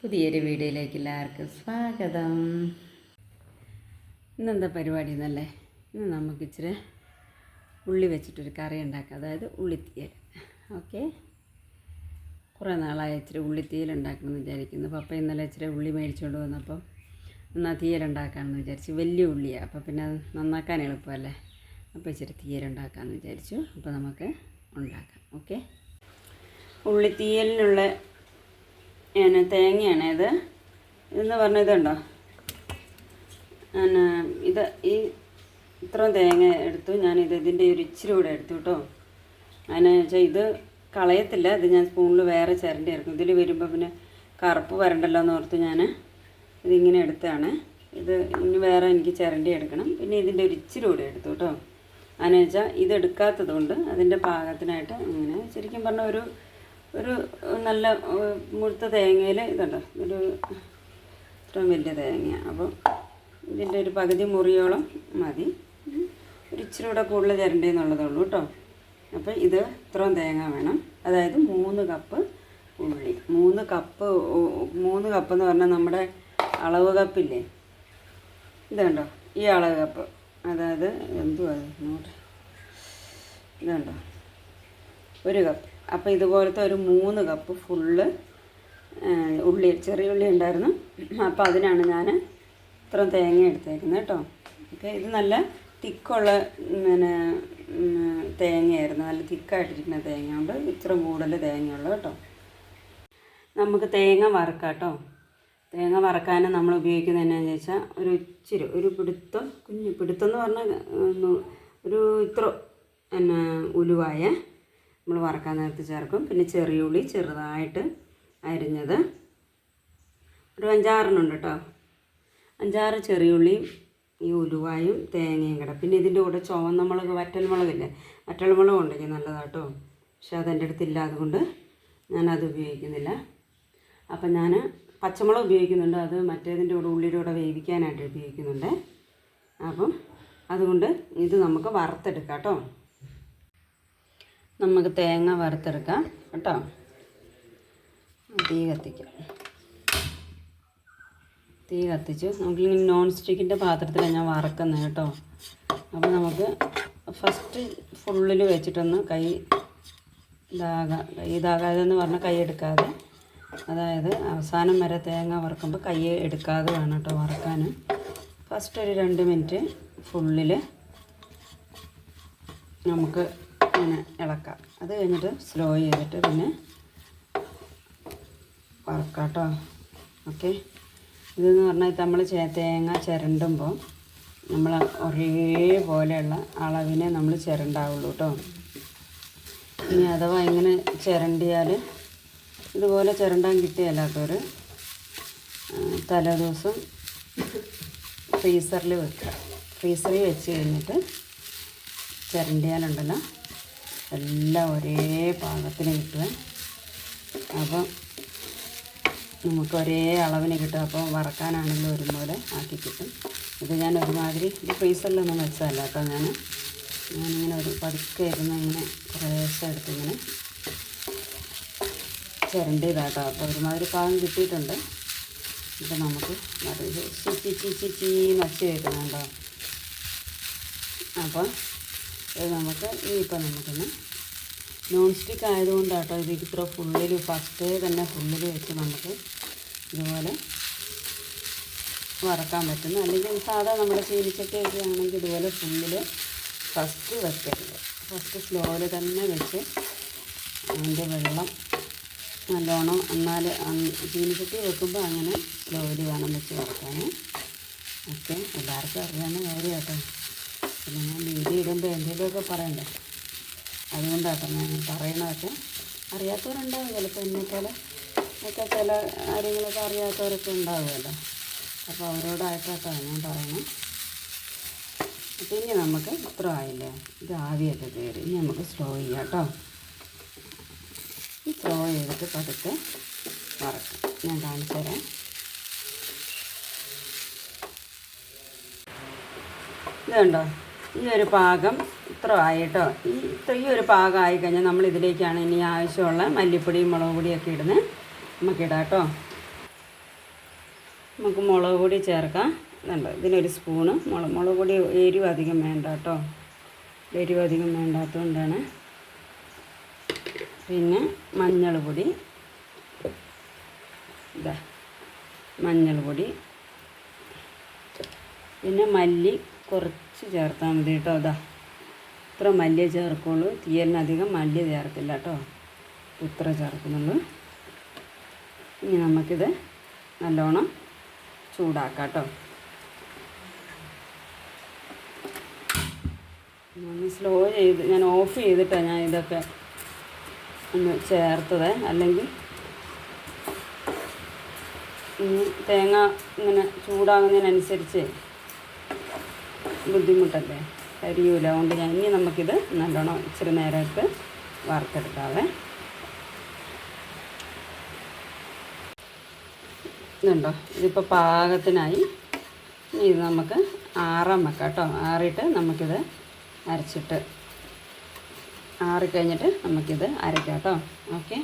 പുതിയൊരു വീഡിയോയിലേക്ക് എല്ലാവർക്കും സ്വാഗതം. ഇന്നെന്താ പരിപാടി എന്നല്ലേ? ഇന്ന് നമുക്ക് ഇച്ചിരി ഉള്ളി വെച്ചിട്ടൊരു കറി ഉണ്ടാക്കാം. അതായത് ഉള്ളിത്തീയൽ. ഓക്കെ? കുറേ നാളായി ഇച്ചിരി ഉള്ളിത്തീയൽ ഉണ്ടാക്കണമെന്ന് വിചാരിക്കുന്നു. പപ്പ ഇന്നലെ ഇച്ചിരി ഉള്ളി മേടിച്ചുകൊണ്ട് വന്നപ്പം എന്നാൽ തീയൽ ഉണ്ടാക്കാമെന്ന് വിചാരിച്ചു. വലിയ ഉള്ളിയാണ് അപ്പോൾ പിന്നെ അത് നന്നാക്കാൻ എളുപ്പമല്ലേ? അപ്പോൾ ഇച്ചിരി തീയൽ ഉണ്ടാക്കാമെന്ന് വിചാരിച്ചു. അപ്പോൾ നമുക്ക് ഉണ്ടാക്കാം. ഓക്കെ? ഉള്ളിത്തീയലിനുള്ള ഞാൻ തേങ്ങയാണ് ഇത്. ഇതെന്ന് പറഞ്ഞ ഇതുണ്ടോ? പിന്നെ ഇത് ഈ ഇത്രയും തേങ്ങ എടുത്തു. ഞാനിത് ഇതിന്റെ ഒരു ഇച്ചിരി കൂടെ എടുത്തു കേട്ടോ. അതിനെ വെച്ചാൽ ഇത് കളയത്തില്ല. ഇത് ഞാൻ സ്പൂണിൽ വേറെ ചിരണ്ടി ഇറക്കും. ഇതിൽ വരുമ്പോൾ പിന്നെ കറുപ്പ് വരണ്ടല്ലോ എന്ന് ഓർത്ത് ഞാൻ ഇതിങ്ങനെ എടുത്താണ്. ഇത് ഇനി വേറെ എനിക്ക് ചിരണ്ടി എടുക്കണം. പിന്നെ ഇതിന്റെ ഒരു ഇച്ചിരി കൂടെ എടുത്തു കേട്ടോ. അതിനെ വെച്ചാൽ ഇത് എടുക്കാത്തത് കൊണ്ട് അതിന്റെ പാകത്തിനായിട്ട് ഇങ്ങനെ ശരിക്കും പറഞ്ഞാൽ ഒരു ഒരു നല്ല മുഴുത്ത തേങ്ങയിൽ ഇതുണ്ട്. ഒരു ഇത്രയും വലിയ തേങ്ങ. അപ്പോൾ ഇതിന്റെ ഒരു പകുതി മുറിയോളം മതി. ഒരു ഇച്ചിരി കൂടെ കൂടുതൽ ചിരണ്ടി എന്നുള്ളതേ ഉള്ളൂ കേട്ടോ. അപ്പോൾ ഇത് ഇത്രയും തേങ്ങ വേണം. അതായത് മൂന്ന് കപ്പ് ഉള്ളി. മൂന്ന് കപ്പ് മൂന്ന് കപ്പ് എന്ന് പറഞ്ഞാൽ നമ്മുടെ അളവ് കപ്പില്ലേ? ഇതുണ്ടോ ഈ അളവ് കപ്പ്. അതായത് എന്തുവാ ഇതുണ്ടോ. ഒരു കപ്പ്. അപ്പോൾ ഇതുപോലത്തെ ഒരു മൂന്ന് കപ്പ് ഫുള്ള് ഉള്ളി ചെറിയ ഉള്ളി ഉണ്ടായിരുന്നു. അപ്പോൾ അതിനാണ് ഞാൻ ഇത്രയും തേങ്ങ എടുത്തേക്കുന്നത് കേട്ടോ. ഓക്കെ ഇത് നല്ല തിക്കുള്ള പിന്നെ തേങ്ങയായിരുന്നു. നല്ല തിക്കായിട്ടിരിക്കുന്ന തേങ്ങ കൊണ്ട് ഇത്ര കൂടുതൽ തേങ്ങയുള്ളൂ കേട്ടോ. നമുക്ക് തേങ്ങ വറക്കാം കേട്ടോ. തേങ്ങ വറക്കാൻ നമ്മൾ ഉപയോഗിക്കുന്നത് എന്നാന്ന് ചോദിച്ചാൽ ഒരു ഇച്ചിരി ഒരു പിടുത്തം കുഞ്ഞു പിടുത്തം എന്ന് പറഞ്ഞാൽ ഒരു ഇത്ര പിന്നെ ഉലുവായ. നമ്മൾ വറക്കാൻ നേരത്ത് ചേർക്കും. പിന്നെ ചെറിയ ഉള്ളി ചെറുതായിട്ട് അരിഞ്ഞത്. ഒരു അഞ്ചാറെണ്ണുണ്ട് കേട്ടോ അഞ്ചാറ് ചെറിയുള്ളിയും ഈ ഉലുവായും തേങ്ങയും കൂടെ. പിന്നെ ഇതിന്റെ കൂടെ ചുവന്ന മുളക് വറ്റൽമുളകില്ലേ വറ്റൽമുളക് ഉണ്ടെങ്കിൽ നല്ലതാട്ടോ. പക്ഷെ അതെന്റെ അടുത്തില്ല അതുകൊണ്ട് ഞാനത് ഉപയോഗിക്കുന്നില്ല. അപ്പം ഞാൻ പച്ചമുളക് ഉപയോഗിക്കുന്നുണ്ട്. അത് മറ്റേതിന്റെ കൂടെ ഉള്ളിയുടെ കൂടെ വേവിക്കാനായിട്ട് ഉപയോഗിക്കുന്നുണ്ട്. അപ്പം അതുകൊണ്ട് ഇത് നമുക്ക് വറുത്തെടുക്കാം കേട്ടോ നമുക്ക് തേങ്ങ വറുത്തെടുക്കാം കേട്ടോ. തീ കത്തിക്കാം. തീ കത്തിച്ചു. നമുക്കിങ്ങനെ നോൺ സ്റ്റിക്കിന്റെ പാത്രത്തിലാണ് ഞാൻ വറക്കുന്നത് കേട്ടോ. അപ്പോൾ നമുക്ക് ഫസ്റ്റ് ഫുള്ളിൽ വെച്ചിട്ടൊന്ന് കൈ ഇതാകാ ഇതാകാതെ എന്ന് പറഞ്ഞാൽ കൈ എടുക്കാതെ. അതായത് അവസാനം വരെ തേങ്ങ വറുക്കുമ്പോൾ കൈ എടുക്കാതെ വേണം കേട്ടോ വറക്കാൻ ഫസ്റ്റ് ഒരു രണ്ട് മിനിറ്റ് ഫുള്ളിൽ നമുക്ക് ഇങ്ങനെ ഇളക്കാം. അത് കഴിഞ്ഞിട്ട് സ്ലോ ചെയ്തിട്ട് പിന്നെ വറക്കാം കേട്ടോ ഓക്കെ ഇതെന്ന് പറഞ്ഞാൽ നമ്മൾ തേങ്ങ ചിരണ്ടുമ്പോൾ നമ്മൾ ഒരേപോലെയുള്ള അളവിനെ നമ്മൾ ചിരണ്ടാവുള്ളൂ കേട്ടോ ഇനി അഥവാ ഇങ്ങനെ ചിരണ്ടിയാൽ ഇതുപോലെ ചിരണ്ടാൻ കിട്ടിയല്ലാത്തവർ തലേദിവസം ഫ്രീസറിൽ വെക്കുക ഫ്രീസറിൽ വെച്ച് കഴിഞ്ഞിട്ട് ചിരണ്ടിയാലുണ്ടല്ലോ. എല്ലാം ഒരേ പാകത്തിന് കിട്ടുക. അപ്പം നമുക്ക് ഒരേ അളവിന് കിട്ടും അപ്പോൾ വറക്കാനാണെങ്കിലും ഒരുപോലെ ആക്കി കിട്ടും. ഇത് ഞാൻ ഒരുമാതിരി ഇത് ഫ്രീസറിലൊന്നും വെച്ചതല്ല കേട്ടോ ഞാൻ ഞാനിങ്ങനെ ഒരു പതുക്കെ ഇരുന്ന് ഇങ്ങനെ കുറേശ്ശെ എടുത്ത് ഇങ്ങനെ ചിരണ്ടിയതാട്ടോ. അപ്പോൾ ഒരുമാതിരി പാകം കിട്ടിയിട്ടുണ്ട്. ഇപ്പം നമുക്ക് അത് ചി ചി ചി ചീ നച്ച് കേൾക്കുന്നുണ്ടോ? അപ്പോൾ ഇത് നമുക്ക് ഇനിയിപ്പോൾ നമുക്കൊന്ന് നോൺ സ്റ്റിക്ക് ആയതുകൊണ്ടാട്ടോ ഇത് ഇത്ര ഫുള്ളിൽ ഫസ്റ്റേ തന്നെ ഫുള്ളിൽ വെച്ച് നമുക്ക് ഇതുപോലെ വറക്കാൻ പറ്റുന്നു അല്ലെങ്കിൽ സാധാ നമ്മുടെ ചീനിച്ചക്കയൊക്കെ ആണെങ്കിൽ ഇതുപോലെ ഫുള്ളിൽ ഫസ്റ്റ് വെക്കരുത്. ഫസ്റ്റ് സ്ലോയിൽ തന്നെ വെച്ച് അതിന്റെ വെള്ളം നല്ലോണം എന്നാൽ ചീനിച്ചട്ടി വെക്കുമ്പോൾ അങ്ങനെ സ്ലോയിൽ വേണം വെച്ച് വറക്കാൻ ഓക്കെ എല്ലാവർക്കും അറിയാവുന്ന കാര്യം കേട്ടോ പിന്നെ ഞാൻ വീഡിയോ ഇടുമ്പോൾ എന്തെങ്കിലുമൊക്കെ പറയണ്ടേ? അതുകൊണ്ടാട്ടോ ഞാൻ പറയണതൊക്കെ അറിയാത്തവരുണ്ടാവും ചിലപ്പോൾ എന്നെപ്പോലെ ഒക്കെ ചില കാര്യങ്ങളൊക്കെ അറിയാത്തവരൊക്കെ ഉണ്ടാവുമല്ലോ. അപ്പോൾ അവരോടായിട്ടൊക്കെ ഞാൻ പറയണം. അപ്പം ഇനി നമുക്ക് ഇത്ര ആയില്ലേ? ഇത് ആവിയൊക്കെ കയറി. ഇനി നമുക്ക് സ്ലോ ചെയ്യാം കേട്ടോ. സ്ലോ ചെയ്തിട്ട് പതുക്കെ വറക്കാം. ഞാൻ കാണിച്ചു തരാം. ഇതുണ്ടോ? ഈ ഒരു പാകം ഇത്ര ആയിട്ടോ ഈ ഇത്ര ഈ ഒരു പാകം ആയി കഴിഞ്ഞാൽ നമ്മൾ ഇതിലേക്കാണ് ഇനി ആവശ്യമുള്ള മല്ലിപ്പൊടിയും മുളക് പൊടിയൊക്കെ ഇടുന്നത്. നമുക്കിടാം കേട്ടോ. നമുക്ക് മുളക് പൊടി ചേർക്കാം. ഇതുണ്ട്? ഇതിനൊരു സ്പൂണ്. മുളക് മുളക് പൊടി എരിവ് അധികം വേണ്ട കേട്ടോ. എരിവ് അധികം വേണ്ടാത്തതുകൊണ്ടാണ്. പിന്നെ മഞ്ഞൾ പൊടി. ഇതാ മഞ്ഞൾ പൊടി. പിന്നെ മല്ലി കുറച്ച് ചേർത്താൽ മതി കേട്ടോ. അതാ ഇത്ര മല്യ ചേർക്കുള്ളൂ. തീയലിനധികം മല്യ ചേർക്കില്ല കേട്ടോ. ഇത്ര ചേർക്കുന്നുള്ളൂ. ഇനി നമുക്കിത് നല്ലോണം ചൂടാക്കാം കേട്ടോ. ഒന്ന് സ്ലോ ചെയ്ത് ഞാൻ ഓഫ് ചെയ്തിട്ടാണ് ഞാൻ ഇതൊക്കെ ഒന്ന് ചേർത്തത്. അല്ലെങ്കിൽ തേങ്ങ ഇങ്ങനെ ചൂടാകുന്നതിനനുസരിച്ച് ബുദ്ധിമുട്ടല്ലേ? കരിയൂല. അതുകൊണ്ട് ഞാൻ ഇനി നമുക്കിത് നല്ലോണം ഇച്ചിരി നേരമായിട്ട് വറുത്തെടുക്കാവേ. ഇതുണ്ടോ? ഇതിപ്പോൾ പാകത്തിനായി ഇത് നമുക്ക് ആറാൻ വെക്കാം കേട്ടോ. ആറിയിട്ട് നമുക്കിത് അരച്ചിട്ട് ആറിക്കഴിഞ്ഞിട്ട് നമുക്കിത് അരയ്ക്കാം കേട്ടോ. ഓക്കെ.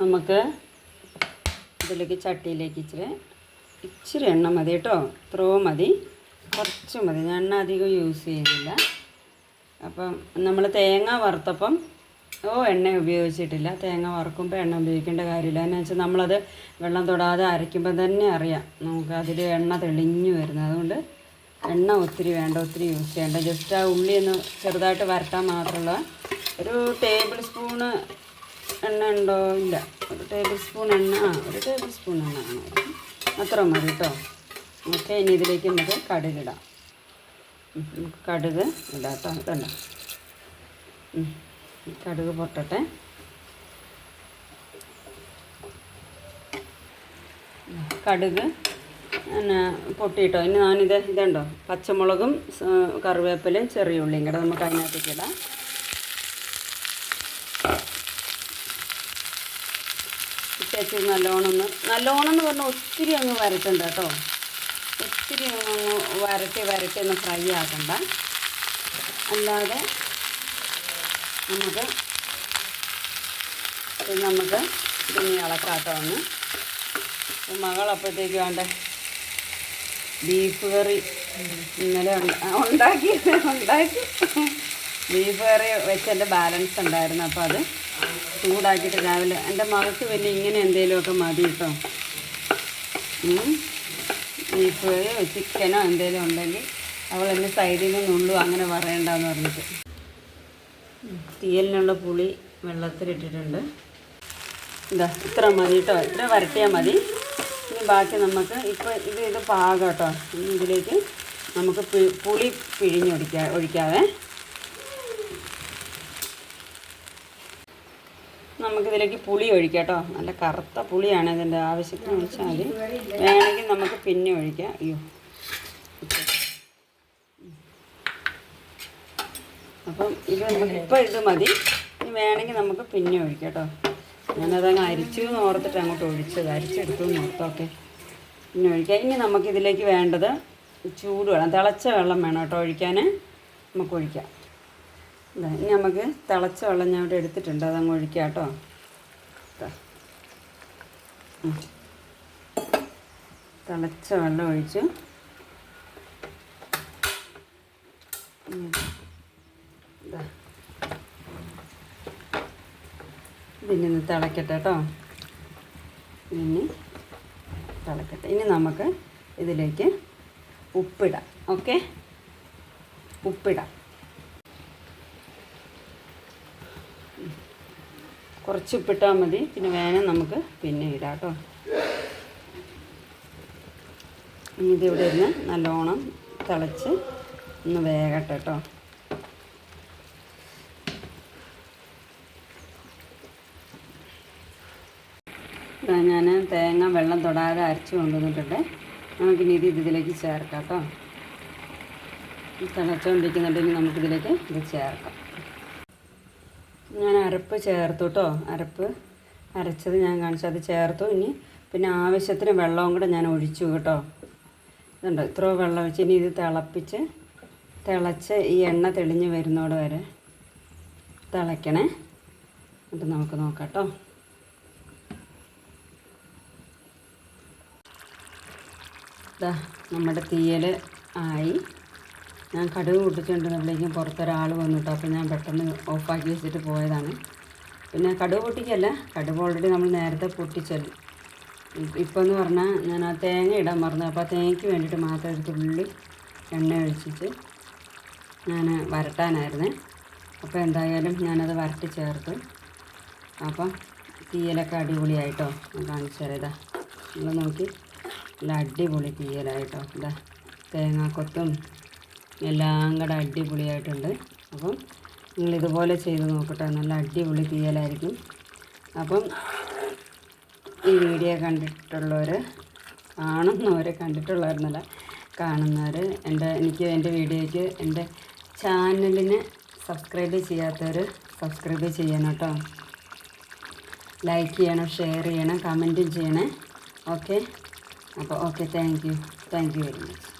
നമുക്ക് ഇതിലേക്ക് ചട്ടിയിലേക്ക് ഇച്ചിരി ഇച്ചിരി എണ്ണ മതി കേട്ടോ. ഇത്രയോ മതി. കുറച്ച് മതി. ഞാൻ എണ്ണ അധികം യൂസ് ചെയ്തില്ല. അപ്പം നമ്മൾ തേങ്ങ വറുത്തപ്പം ഓ എണ്ണ ഉപയോഗിച്ചിട്ടില്ല. തേങ്ങ വറുക്കുമ്പോൾ എണ്ണ ഉപയോഗിക്കേണ്ട കാര്യമില്ല. എന്ന് വെച്ചാൽ നമ്മളത് വെള്ളം തൊടാതെ അരയ്ക്കുമ്പോൾ തന്നെ അറിയാം. നമുക്ക് അതിൽ എണ്ണ തെളിഞ്ഞു വരുന്നത്. അതുകൊണ്ട് എണ്ണ ഒത്തിരി വേണ്ട ഒത്തിരി യൂസ് ചെയ്യേണ്ട. ജസ്റ്റ് ആ ഉള്ളി ഒന്ന് ചെറുതായിട്ട് വരട്ടാൻ മാത്രമുള്ള ഒരു ടേബിൾ സ്പൂണ് എണ്ണ ഉണ്ടോ? ഇല്ല. ഒരു ടേബിൾ സ്പൂൺ എണ്ണ. ഒരു ടേബിൾ സ്പൂൺ എണ്ണ ആണ്. അത്ര മതി കേട്ടോ. ഓക്കെ ഇനി ഇതിലേക്ക് നമുക്ക് കടുകിടാം കടുക് ഇടാം കേട്ടോ. കടുക് പൊട്ടട്ടെ. കടുക് പിന്നെ പൊട്ടിയിട്ടോ. ഇനി ഞാനിത് ഇതുണ്ടോ? പച്ചമുളകും കറിവേപ്പിലും കറിവേപ്പിലയും ചെറിയ ഉള്ളിയും കൂടെ നമുക്ക് അതിനകത്തേക്ക് ഇടാം. ഇട്ടേച്ച് നല്ലോണം ഒന്ന് നല്ലോണം എന്ന് പറഞ്ഞാൽ ഒത്തിരി അങ്ങ് വരട്ടണ്ട കേട്ടോ. ഒത്തിരി അങ്ങ് വരട്ടി വരട്ടി ഒന്ന് ഫ്രൈ ആക്കണ്ട. അല്ലാതെ നമുക്ക് ഇത് നമുക്ക് ഇനി ഇളക്കാട്ടോ ഒന്ന്. മകളപ്പോഴത്തേക്ക് വേണ്ട ബീഫ് കറി ഇന്നലെ ഉണ്ട- ഉണ്ടാക്കി ഉണ്ടാക്കി. ബീഫ് കറി വെച്ചതിന്റെ ബാലൻസ് ഉണ്ടായിരുന്നു. അപ്പോൾ അത് ചൂടാക്കിയിട്ട് രാവിലെ എന്റെ മകൾക്ക് പിന്നെ ഇങ്ങനെ എന്തെങ്കിലുമൊക്കെ മതി കേട്ടോ. ബീഫയോ ചിക്കനോ എന്തെങ്കിലും ഉണ്ടെങ്കിൽ അവൾ എന്നെ സൈഡിൽ നിന്നുള്ളൂ അങ്ങനെ പറയണ്ടെന്ന് പറഞ്ഞിട്ട്. തീയലിനുള്ള പുളി വെള്ളത്തിലിട്ടിട്ടുണ്ട്. ഇതാ ഇത്ര മതി കേട്ടോ. ഇത്ര വരട്ടിയാൽ മതി. ഇനി ബാക്കി നമുക്ക് ഇപ്പോൾ ഇത് ഇത് പാകം കേട്ടോ. ഇതിലേക്ക് നമുക്ക് പുളി പിഴിഞ്ഞൊടിക്കാ ഒഴിക്കാവേ. നമുക്കിതിലേക്ക് പുളി ഒഴിക്കാം കേട്ടോ നല്ല കറുത്ത പുളിയാണ് ഇതിന്റെ ആവശ്യത്തിന് ഒഴിച്ചാൽ മതി. വേണമെങ്കിൽ നമുക്ക് പിന്നെ ഒഴിക്കാം. അയ്യോ. അപ്പം ഇത് നമുക്ക് ഇപ്പം ഇത് മതി. ഇനി വേണമെങ്കിൽ നമുക്ക് പിന്നെ ഒഴിക്കാം കേട്ടോ ഞാനതങ്ങ് അരിച്ചു എന്ന് ഓർത്തിട്ട് അങ്ങോട്ട് ഒഴിച്ചത്. അരിച്ചെടുത്തു എന്ന് ഓർത്തൊക്കെ പിന്നെ ഒഴിക്കാം. ഇനി നമുക്കിതിലേക്ക് വേണ്ടത് ചൂട് വേണം തിളച്ച വെള്ളം വേണം കേട്ടോ ഒഴിക്കാൻ നമുക്ക് ഒഴിക്കാം. ഇനി നമുക്ക് തിളച്ച വെള്ളം ഞാൻ ഇവിടെ എടുത്തിട്ടുണ്ട്. അതങ്ങ് ഒഴിക്കാം കേട്ടോ. തിളച്ച വെള്ളം ഒഴിച്ചു. പിന്നെ ഒന്ന് തിളക്കട്ടെ കേട്ടോ ഇനി തിളക്കട്ടെ. ഇനി നമുക്ക് ഇതിലേക്ക് ഉപ്പിടാം. ഓക്കെ? ഉപ്പിടാം. കുറച്ച് ഉപ്പിട്ടാൽ മതി. പിന്നെ വേണം നമുക്ക് പിന്നെ ഇടാം കേട്ടോ. ഇനി ഇതിവിടെ ഇരുന്ന് നല്ലോണം തിളച്ച് ഒന്ന് വേകട്ടെ കേട്ടോ. ഞാൻ തേങ്ങ വെള്ളം തൊടാതെ അരച്ച് കൊണ്ടുവന്നിട്ടുണ്ട്. നമുക്കിനി ഇത് ഇതിലേക്ക് ചേർക്കാം കേട്ടോ. തിളച്ചുകൊണ്ടിരിക്കുന്നുണ്ടെങ്കിൽ നമുക്കിതിലേക്ക് ഇത് ചേർക്കാം. ഞാൻ അരപ്പ് ചേർത്തു കേട്ടോ അരപ്പ് അരച്ചത് ഞാൻ കാണിച്ചു. അത് ചേർത്തു. ഇനി പിന്നെ ആവശ്യത്തിന് വെള്ളവും കൂടെ ഞാൻ ഒഴിച്ചു കേട്ടോ ഇതുണ്ട്. ഇത്ര വെള്ളം ഒഴിച്ച് ഇനി ഇത് തിളപ്പിച്ച് തിളച്ച് ഈ എണ്ണ തെളിഞ്ഞ് വരുന്നോട് വരെ തിളയ്ക്കണേ. എന്നിട്ട് നമുക്ക് നോക്കാം കേട്ടോ നമ്മുടെ തീയൽ ആയി. ഞാൻ കടുക് പൊട്ടിച്ചുകൊണ്ടിരുന്നപ്പോഴേക്കും പുറത്തൊരാൾ വന്നിട്ട്. അപ്പോൾ ഞാൻ പെട്ടെന്ന് ഓഫാക്കി വെച്ചിട്ട് പോയതാണ്. പിന്നെ കടുക് പൊട്ടിക്കല്ല കടുക് ഓൾറെഡി നമ്മൾ നേരത്തെ പൊട്ടിച്ചല്ലോ ഇപ്പോൾ എന്ന് പറഞ്ഞാൽ ഞാൻ ആ തേങ്ങ ഇടാൻ മറന്നു. അപ്പോൾ ആ തേങ്ങയ്ക്ക് വേണ്ടിയിട്ട് മാത്രം ഒരു തുള്ളി എണ്ണ ഒഴിച്ചിട്ട് ഞാൻ വരട്ടാനായിരുന്നേ. അപ്പോൾ എന്തായാലും ഞാനത് വരട്ടി ചേർത്ത്. അപ്പം തീയലൊക്കെ അടിപൊളിയായിട്ടോ. ഞാൻ കാണിച്ചു തരാം. ഇതാ നിങ്ങൾ നോക്കി. നല്ല അടിപൊളി തീയലായിട്ടോ. ഇതാ തേങ്ങാക്കൊത്തും എല്ലാം കൂടെ അടിപൊളിയായിട്ടുണ്ട്. അപ്പം നിങ്ങൾ ഇതുപോലെ ചെയ്ത് നോക്കട്ടെ. നല്ല അടിപൊളി തീയലായിരിക്കും. അപ്പം ഈ വീഡിയോ കണ്ടിട്ടുള്ളവർ കാണുന്നവർ കണ്ടിട്ടുള്ളവരെന്നല്ല കാണുന്നവർ എന്റെ എനിക്ക് എന്റെ വീഡിയോയ്ക്ക് എന്റെ ചാനലിന് സബ്സ്ക്രൈബ് ചെയ്യാത്തവർ സബ്സ്ക്രൈബ് ചെയ്യണം കേട്ടോ. ലൈക്ക് ചെയ്യണം ഷെയർ ചെയ്യണം കമന്റും ചെയ്യണേ. ഓക്കെ? അപ്പോൾ okay thank you. Thank you very much.